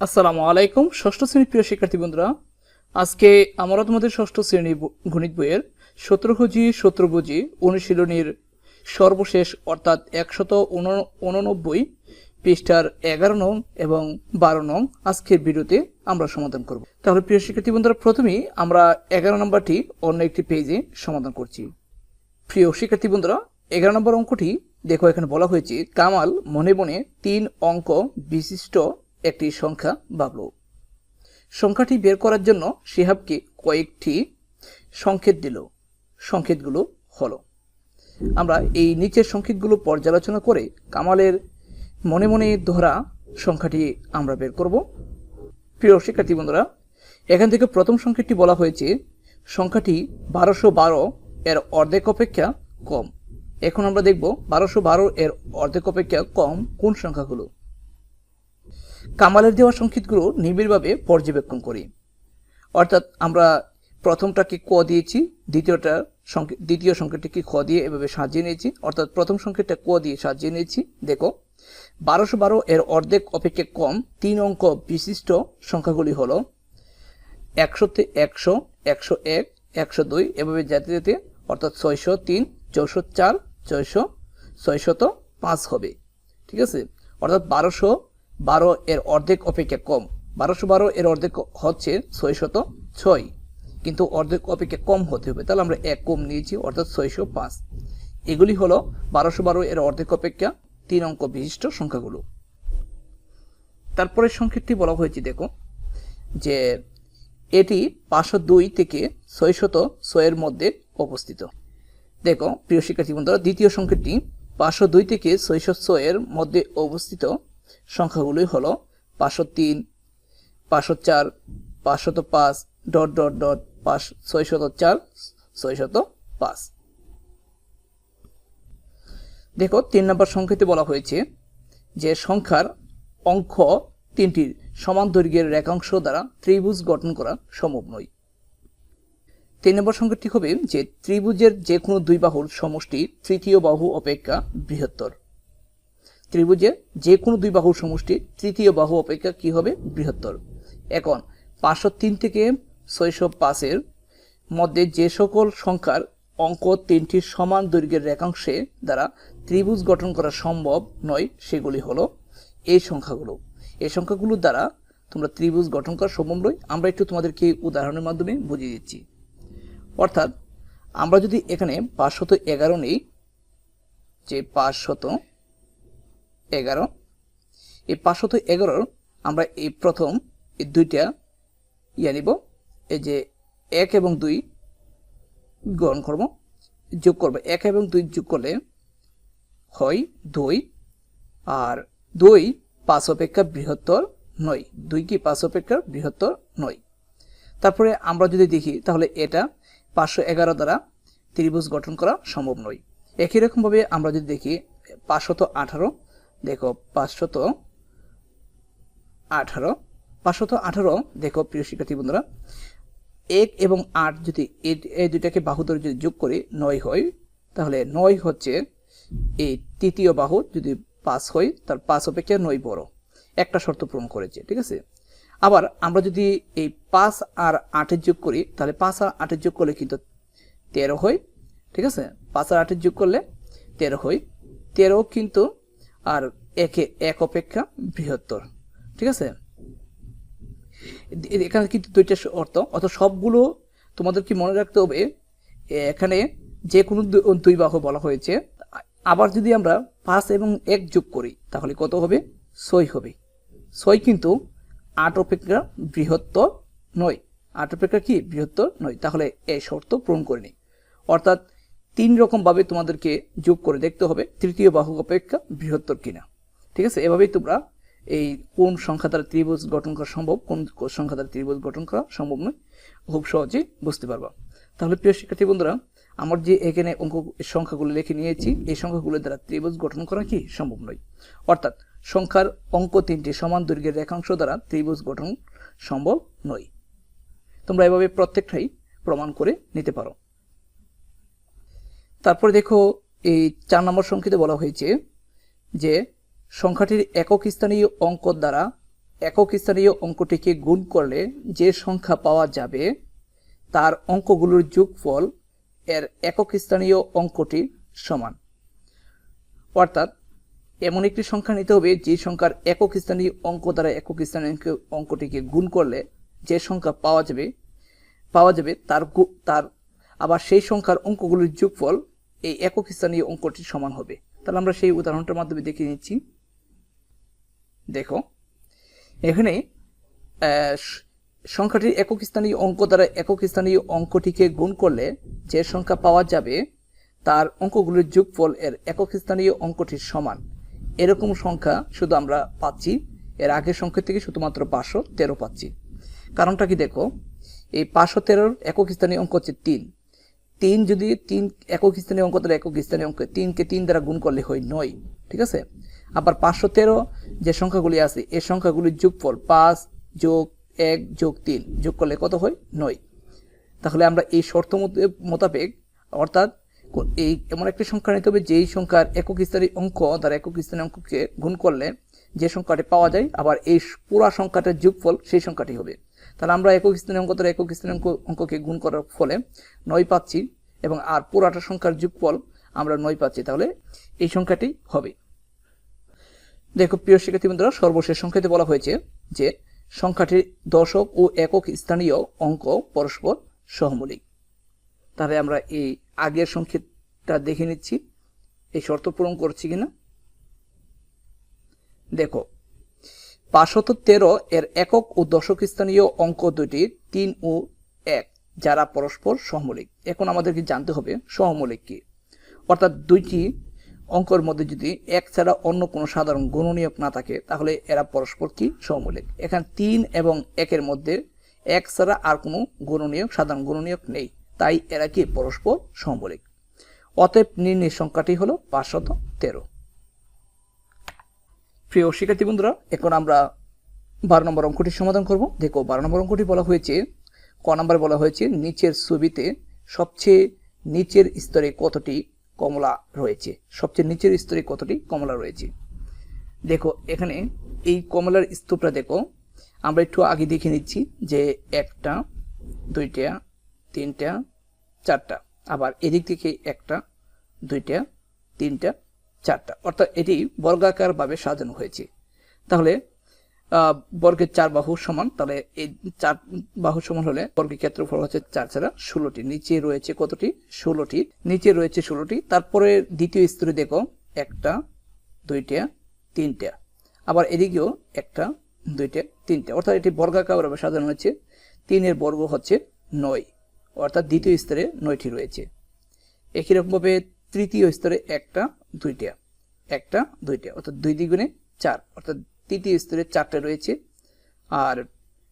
আসসালামু আলাইকুম, ষষ্ঠ শ্রেণির প্রিয় শিক্ষার্থী বন্ধুরা। আজকে আমরা তোমাদের ষষ্ঠ শ্রেণি গণিত বইয়ের সতেরোভুজি সতেরোভুজি অনুশীলনীর সর্বশেষ অর্থাৎ একশত উন- উননব্বই পৃষ্ঠার এগারো নং এবং বারো নং আজকের ভিডিওতে আমরা সমাধান করব। তাহলে প্রিয় শিক্ষার্থী বন্ধুরা, প্রথমেই আমরা এগারো নম্বরটি অন্য একটি পেজে সমাধান করছি। প্রিয় শিক্ষার্থী বন্ধুরা, এগারো নম্বর অঙ্কটি দেখো এখানে বলা হয়েছে, কামাল মনে মনে তিন অঙ্ক বিশিষ্ট একটি সংখ্যা ভাবল সংখ্যাটি বের করার জন্য শিহাবকে কয়েকটি সংকেত দিল। সংকেতগুলো হলো। আমরা এই নিচের সংকেতগুলো পর্যালোচনা করে কামালের মনে মনে ধরা সংখ্যাটি আমরা বের করব। প্রিয় শিক্ষার্থী বন্ধুরা, এখান থেকে প্রথম সংকেতটি বলা হয়েছে, সংখ্যাটি বারোশো বারো এর অর্ধেক অপেক্ষা কম। এখন আমরা দেখব বারোশো বারো এর অর্ধেক অপেক্ষা কম কোন সংখ্যাগুলো। কামালের দেওয়া সংকেতগুলো নিবিড়ভাবে পর্যবেক্ষণ করি। অর্থাৎ আমরা প্রথমটাকে ক দিয়েছি, দ্বিতীয়টা সংকেত দ্বিতীয় সংকেতটিকে খ দিয়ে এভাবে সাজিয়ে নিয়েছি। অর্থাৎ প্রথম সংকেতটা ক দিয়ে সাজিয়ে নিয়েছি। দেখো, বারোশো বারো এর অর্ধেক অপেক্ষা কম, তিন অঙ্ক বিশিষ্ট সংখ্যাগুলি হলো একশোতে একশো একশো এক, একশো দুই, এভাবে যেতে যেতে, অর্থাৎ ছয়শো তিন, চৌশো চার, ছয়শো, ছয়শত পাঁচ হবে। ঠিক আছে? অর্থাৎ বারোশো বারো এর অর্ধেক অপেক্ষা কম। বারোশো বারো এর অর্ধেক হচ্ছে ছয়শত ছয়। কিন্তু অর্ধেক অপেক্ষা কম হতে হবে। তাহলে আমরা এক কম নিয়েছি, অর্থাৎ ছয়শো পাঁচ। এগুলি হলো বারোশো বারো এর অর্ধেক অপেক্ষা, তিন অঙ্ক বিশিষ্ট সংখ্যাগুলো। তারপরে সংখ্যাটি বলা হয়েছে, দেখো, যে এটি পাঁচশো দুই থেকে ছয়শত ছয়ের মধ্যে অবস্থিত। দেখো, প্রিয় শিক্ষার্থী বন্ধুরা, দ্বিতীয় সংকেতটি পাঁচশো দুই থেকে ছয়শো ছয়ের মধ্যে অবস্থিত। সংখ্যাগুলি হলো পাঁচশো তিন, পাঁচশো চার পাঁচশত পাঁচ, ডট ডট ডট, পাঁচ, ছয়শত চার, ছয়শত পাঁচ। দেখো, তিন নম্বর সংকেতে বলা হয়েছে যে সংখ্যার অঙ্ক তিনটির সমান দৈর্ঘ্যের রেখাংশ দ্বারা ত্রিভুজ গঠন করা সম্ভব নয়। তিন নম্বর সংকেতটি হবে যে ত্রিভুজের যে কোনো দুই বাহুর সমষ্টি তৃতীয় বাহু অপেক্ষা বৃহত্তর। ত্রিভুজের যে কোনো দুই বাহুর সমষ্টির তৃতীয় বাহু অপেক্ষা কি হবে? বৃহত্তর। এখন, পাঁচশো তিন থেকে ছয়শো পাঁচের মধ্যে যে সকল সংখ্যার অঙ্ক তিনটির সমান দৈর্ঘ্যের রেখাংশে দ্বারা ত্রিভুজ গঠন করা সম্ভব নয়, সেগুলি হলো এই সংখ্যাগুলো। এই সংখ্যাগুলোর দ্বারা তোমরা ত্রিভুজ গঠন করা সম্ভব নয়। আমরা একটু তোমাদেরকে উদাহরণের মাধ্যমে বুঝিয়ে দিচ্ছি। অর্থাৎ, আমরা যদি এখানে পাঁচশত এগারো নেই, যে পাঁচশত এগারো। এই পাঁচশত এগারোর আমরা এই প্রথম এই দুইটা ইয়া নিব। এই যে এক এবং দুই গ্রহণ করব। যোগ করব। এক এবং দুই যোগ করলে হয় দুই। আর দুই পাঁচ অপেক্ষা বৃহত্তর নয়। দুই কি পাঁচ অপেক্ষা বৃহত্তর নয়। তারপরে আমরা যদি দেখি, তাহলে এটা পাঁচশো এগারো দ্বারা ত্রিভুজ গঠন করা সম্ভব নয়। একই রকমভাবে আমরা যদি দেখি, পাঁচশত আঠারো দেখো, পাঁচশত আঠারো পাঁচশত আঠারো, দেখো, প্রিয় শিক্ষার্থী বন্ধুরা। এক এবং আট যদি এই- দুইটাকে বাহু ধরে যদি যোগ করি, নয় হয়, তাহলে নয় হচ্ছে এই তৃতীয় বাহু যদি পাঁচ হয়, তার পাঁচ অপেক্ষা নয় বড়। একটা শর্ত পূরণ করেছে, ঠিক আছে? আবার আমরা যদি এই পাঁচ আর আটের যোগ করি, তাহলে পাঁচ আর আটের যোগ করলে কিন্তু তেরো হয়, ঠিক আছে? পাঁচ আর আটের যোগ করলে তেরো হয়। তেরো কিন্তু আর একে, এক অপেক্ষা বৃহত্তর। ঠিক আছে? এখানে কিন্তু দুইটা অর্থ। অর্থ সবগুলো তোমাদের কি মনে রাখতে হবে? এখানে যে কোনো দুই বাহু বলা হয়েছে। আবার যদি আমরা পাঁচ এবং এক যোগ করি, তাহলে কত হবে? ছয় হবে। ছয় কিন্তু আট অপেক্ষা বৃহত্তর নয়। আট অপেক্ষা কি? বৃহত্তর নয়। তাহলে এই শর্ত পূরণ করে নিই। অর্থাৎ তিন রকমভাবে তোমাদেরকে যোগ করে দেখতে হবে। তৃতীয় বাহু অপেক্ষা বৃহত্তর কিনা। ঠিক আছে? এভাবেই তোমরা এই কোন সংখ্যা দ্বারা ত্রিভুজ গঠন করা সম্ভব, কোন সংখ্যা দ্বারা ত্রিভুজ গঠন করা সম্ভব নয়, খুব সহজেই বুঝতে পারবা। তাহলে প্রিয় শিক্ষার্থী বন্ধুরা, আমার যে এখানে অঙ্ক সংখ্যাগুলো লিখে নিয়েছি, এই সংখ্যাগুলো দ্বারা ত্রিভুজ গঠন করা কি সম্ভব নয়। অর্থাৎ সংখ্যার অঙ্ক তিনটি সমান দৈর্ঘ্যের রেখাংশ দ্বারা ত্রিভুজ গঠন সম্ভব নয়। তোমরা এভাবে প্রত্যেকটাই প্রমাণ করে নিতে পারো। তারপরে দেখো, এই চার নম্বর সংখ্যাতে বলা হয়েছে যে সংখ্যাটির একক স্থানীয় অঙ্ক দ্বারা একক স্থানীয় অঙ্কটিকে গুণ করলে যে সংখ্যা পাওয়া যাবে, তার অঙ্কগুলোর যোগফল এর একক স্থানীয় অঙ্কটি সমান। অর্থাৎ এমন একটি সংখ্যা নিতে হবে যে সংখ্যার একক স্থানীয় অঙ্ক দ্বারা একক স্থানীয় অঙ্কটিকে গুণ করলে যে সংখ্যা পাওয়া যাবে পাওয়া যাবে, তার তার, আবার সেই সংখ্যার অঙ্কগুলোর যোগফল এই একক স্থানীয় অঙ্কটির সমান হবে। তাহলে আমরা সেই উদাহরণটার মাধ্যমে দেখে নিচ্ছি। দেখো, এখানে সংখ্যাটির একক স্থানীয় অঙ্ক দ্বারা একক স্থানীয় অঙ্কটিকে গুণ করলে যে সংখ্যা পাওয়া যাবে, তার অঙ্কগুলির যোগফল এর একক স্থানীয় অঙ্কটির সমান। এরকম সংখ্যা শুধু আমরা পাচ্ছি। এর আগের সংখ্যা থেকে শুধুমাত্র পাঁচশো তেরো পাচ্ছি। কারণটা কি দেখো, এই পাঁচশো তেরোর একক স্থানীয় অঙ্ক হচ্ছে তিন। তিন যদি তিন একক স্থানীয় অঙ্ক, তাহলে একক স্থানীয় অঙ্ক তিনকে তিন দ্বারা গুণ করলে হয় নয়, ঠিক আছে? আবার পাঁচশো তেরো যে সংখ্যাগুলি আছে, এই সংখ্যাগুলির যোগফল পাঁচ যোগ এক যোগ তিন, যোগ করলে কত হয়? নয়। তাহলে আমরা এই শর্ত মোতাবেক, অর্থাৎ এই এমন একটি সংখ্যা নিতে হবে, যেই সংখ্যার একক স্থানীয় অঙ্ক দ্বারা একক স্থানীয় অঙ্ককে গুণ করলে যে সংখ্যাটি পাওয়া যায়, আবার এই পুরা সংখ্যাটার যোগফল সেই সংখ্যাটি হবে। তাহলে আমরা একক স্থানীয় অঙ্ক দ্বারা একক স্থানীয় অঙ্ক অঙ্ককে গুণ করার ফলে নয় পাচ্ছি এবং আর পুরাটা সংখ্যার যোগফল আমরা নয় পাচ্ছি। তাহলে এই সংখ্যাটি হবে। দেখো, প্রিয় শিক্ষার্থী বন্ধুরা, সর্বশেষ সংখ্যাতে বলা হয়েছে যে সংখ্যাটির দশক ও একক স্থানীয় অঙ্ক পরস্পর সহমূলিক। তাহলে আমরা এই আগের সংখ্যাটা দেখে নিচ্ছি। এই শর্ত পূরণ করছি কিনা? দেখো পাঁচশত তেরো এর একক ও দশক স্থানীয় অঙ্ক দুটি তিন ও এক, যারা পরস্পর সহমূলিক। এখন আমাদেরকে জানতে হবে সহমূলিক কি। অর্থাৎ দুইটি অঙ্কর মধ্যে যদি এক ছাড়া অন্য কোনো সাধারণ গুণনীয়ক না থাকে, তাহলে এরা পরস্পর কি সহমূলিক? এখানে তিন এবং একের মধ্যে এক ছাড়া আর কোনো গুণনীয়ক, সাধারণ গুণনীয়ক নেই। তাই এরা কি পরস্পর সহমূলিক? অতএব নির্ণয় সংখ্যাটি হলো পাঁচশত তেরো। প্রিয় শিক্ষার্থী বন্ধুরা, এখন আমরা বারো নম্বর অঙ্কটি সমাধান করব। দেখো, বারো নম্বর অঙ্কটি বলা হয়েছে, ক নম্বর বলা হয়েছে, নিচের ছবিতে সবচেয়ে নিচের স্তরে কতটি কমলা রয়েছে? সবচেয়ে নিচের স্তরে কতটি কমলা রয়েছে? দেখো, এখানে এই কমলার স্তূপটা দেখো, আমরা একটু আগে দেখে নিচ্ছি যে একটা, দুইটা, তিনটা, চারটা। আবার এদিক থেকে একটা, দুইটা, তিনটা চারটা। অর্থাৎ এটি বর্গাকারভাবে সাজানো হয়েছে। তাহলে বর্গের চার বাহু সমান, তাহলে এই চার বাহু সমান হলে বর্গের ক্ষেত্রফল হচ্ছে চার ছাড়া ষোলোটি। নিচে রয়েছে কতটি? ষোলোটি। নিচে রয়েছে ষোলোটি। তারপরে দ্বিতীয় স্তরে দেখো, একটা, দুইটা, তিনটা। আবার এদিকেও একটা, দুইটা, তিনটা। অর্থাৎ এটি বর্গাকারভাবে সাজানো হয়েছে। তিনের বর্গ হচ্ছে নয়। অর্থাৎ দ্বিতীয় স্তরে নয়টি রয়েছে। একই রকমভাবে তৃতীয় স্তরে একটা দুইটা। একটা, দুইটা। অর্থাৎ দুই দ্বিগুণে চার। অর্থাৎ তৃতীয় স্তরে চারটা রয়েছে। আর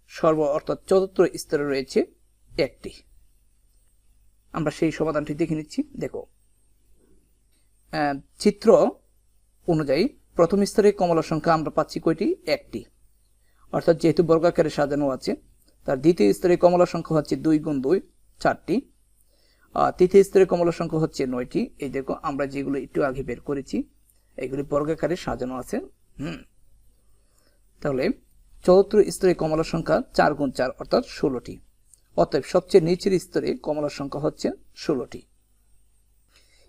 সর্ব, অর্থাৎ চতুর্থ স্তরে রয়েছে একটি। আমরা সেই সমাধানটি দেখে নিচ্ছি। দেখো। চিত্র অনুযায়ী প্রথম স্তরে কমলা সংখ্যা আমরা পাচ্ছি কয়টি? একটি। অর্থাৎ যেহেতু বর্গাকারে সাজানো আছে, তার দ্বিতীয় স্তরে কমলা সংখ্যা হচ্ছে দুই গুণ দুই, চারটি। তৃতীয় স্তরে কমলা সংখ্যা হচ্ছে নয়টি। এই দেখো, আমরা যেগুলো একটু আগে বের করেছি, এগুলি বর্গাকারে সাজানো আছে। হুম। তাহলে চতুর্থ স্তরে কমলা সংখ্যা চার গুণ চার, অর্থাৎ ষোলোটি। অতএব সবচেয়ে নিচের স্তরে কমলার সংখ্যা হচ্ছে ষোলোটি।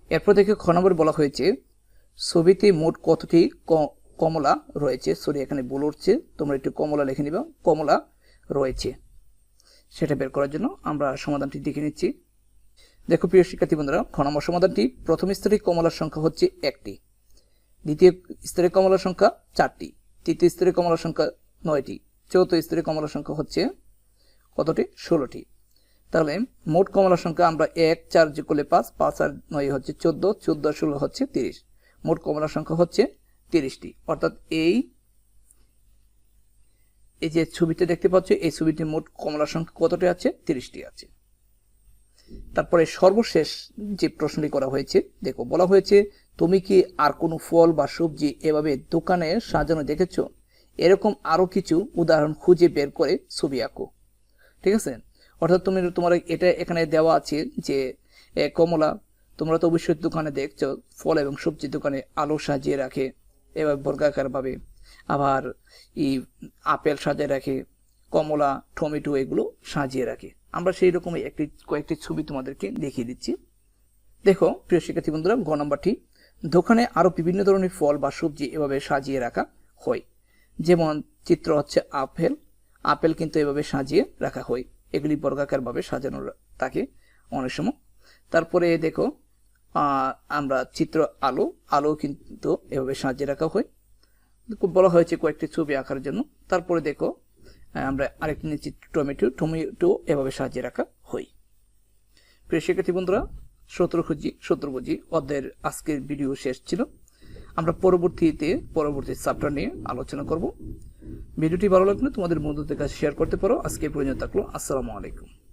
এরপর দেখে, খ নম্বর বলা হয়েছে, ছবিতে মোট কতটি কমলা রয়েছে? সরি, এখানে ভুল উঠছে। তোমরা একটু কমলা লিখে নিবা। কমলা রয়েছে। সেটা বের করার জন্য আমরা সমাধানটি দেখে নিচ্ছি। দেখো, প্রিয় শিক্ষার্থী বন্ধুরা খ নম্বর সমাধানটি প্রথম স্তরে কমলার সংখ্যা হচ্ছে একটি। দ্বিতীয় স্তরে কমলার সংখ্যা চারটি। তৃতীয় স্তরে কমলার সংখ্যা নয়টি। চতুর্থ স্তরে কমলার সংখ্যা হচ্ছে কতটি? ষোলোটি। তাহলে মোট কমলার সংখ্যা আমরা এক, চার যোগ করলে পাঁচ পাঁচ আর নয় হচ্ছে চোদ্দ চোদ্দ ষোলো হচ্ছে তিরিশ। মোট কমলার সংখ্যা হচ্ছে তিরিশটি। অর্থাৎ এই এই যে ছবিটা দেখতে পাচ্ছ, এই ছবিটির মোট কমলার সংখ্যা কতটি আছে? তিরিশটি আছে। তারপরে সর্বশেষ যে প্রশ্নটি করা হয়েছে, দেখো, বলা হয়েছে, তুমি কি আর কোনো ফল বা সবজি এভাবে দোকানে সাজানো দেখেছ? এরকম আরও কিছু উদাহরণ খুঁজে বের করে ছবি আঁকো। ঠিক আছে? অর্থাৎ তুমি তোমার এটা এখানে দেওয়া আছে যে কমলা, তোমরা তো অবশ্যই দোকানে দেখছ, ফল এবং সবজি দোকানে আলো সাজিয়ে রাখে এবার বর্গাকারভাবে আবার এই আপেল সাজিয়ে রাখে কমলা, টমেটো এগুলো সাজিয়ে রাখে। আমরা সেই রকমই একটি, কয়েকটি ছবি তোমাদেরকে দেখিয়ে দিচ্ছি। দেখো, প্রিয় শিক্ষার্থী বন্ধুরা গ নম্বরটি। দোকানে আরও বিভিন্ন ধরনের ফল বা সবজি এভাবে সাজিয়ে রাখা হয়। যেমন, চিত্র হচ্ছে আপেল। আপেল কিন্তু এভাবে সাজিয়ে রাখা হয়। এগুলি বর্গাকারভাবে সাজানো থাকে অনেক সময়। তারপরে দেখো আমরা চিত্র আলো আলো কিন্তু এভাবে সাজিয়ে রাখা হয়। বলা হয়েছে কয়েকটি ছবি আঁকার জন্য। তারপরে দেখো আমরা আরেকটি নিচ্ছি টমেটো টমেটো এভাবে সাজিয়ে রাখা হই। প্রিয় শিক্ষার্থী বন্ধুরা, সতেরো খুঁজি, সতেরো বুঝি, অধ্যায়ের আজকের ভিডিও শেষ ছিল। আমরা পরবর্তীতে, পরবর্তী চাপটা নিয়ে আলোচনা করব। ভিডিওটি ভালো লাগলে তোমাদের বন্ধুদের কাছে শেয়ার করতে পারো। আজকে পর্যন্ত থাকল। আসসালামু আলাইকুম।